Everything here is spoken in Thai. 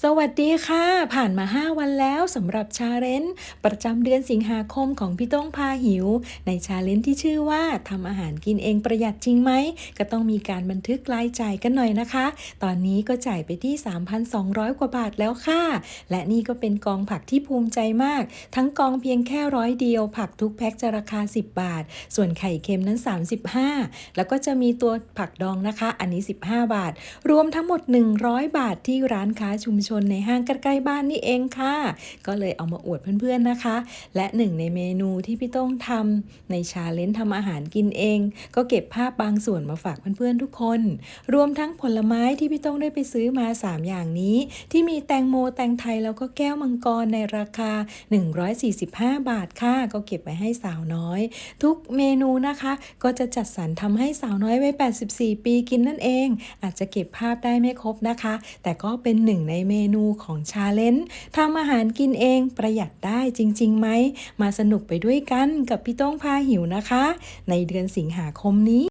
สวัสดีค่ะ ผ่านมา 5 วันแล้วสำหรับชาเลนจ์ประจำเดือนสิงหาคมของพี่ต้องพาหิว ในชาเลนจ์ที่ชื่อว่าทำอาหารกินเองประหยัดจริงไหม ก็ต้องมีการบันทึกรายจ่ายกันหน่อยนะคะ ตอนนี้ก็จ่ายไปที่ 3,200 กว่าบาทแล้วค่ะ และนี่ก็เป็นกองผักที่ภูมิใจมาก ทั้งกองเพียงแค่ร้อยเดียว ผักทุกแพ็คจะราคา 10 บาท ส่วนไข่เค็มนั้น 35 แล้วก็จะมีตัวผักดองนะคะ อันนี้ 15 บาท รวมทั้งหมด 100 บาทที่ร้านค้าชุมชนในห้างใกล้ๆบ้านนี่เองค่ะ ก็เลยเอามาอวดเพื่อนๆนะคะ และหนึ่งในเมนูที่พี่ต้องทำในชาเลนจ์ทำอาหารกินเอง ก็เก็บภาพบางส่วนมาฝากเพื่อนๆทุกคน รวมทั้งผลไม้ที่พี่ต้องได้ไปซื้อมา 3 อย่างนี้ ที่มีแตงโมแตงไทยแล้วก็แก้วมังกรในราคา 145 บาทค่ะก็เก็บไว้ให้สาวน้อย ทุกเมนูนะคะ ก็จะจัดสรรทำให้สาวน้อยวัย84 ปีกินนั่นเอง อาจจะเก็บภาพได้ไม่ครบนะคะ แต่ก็เป็นหนึ่งในเมนูของชาเลนจ์ทำอาหารกินเองประหยัดได้จริงๆไหม มาสนุกไปด้วยกันกับพี่โต้งพาหิวนะคะ ในเดือนสิงหาคมนี้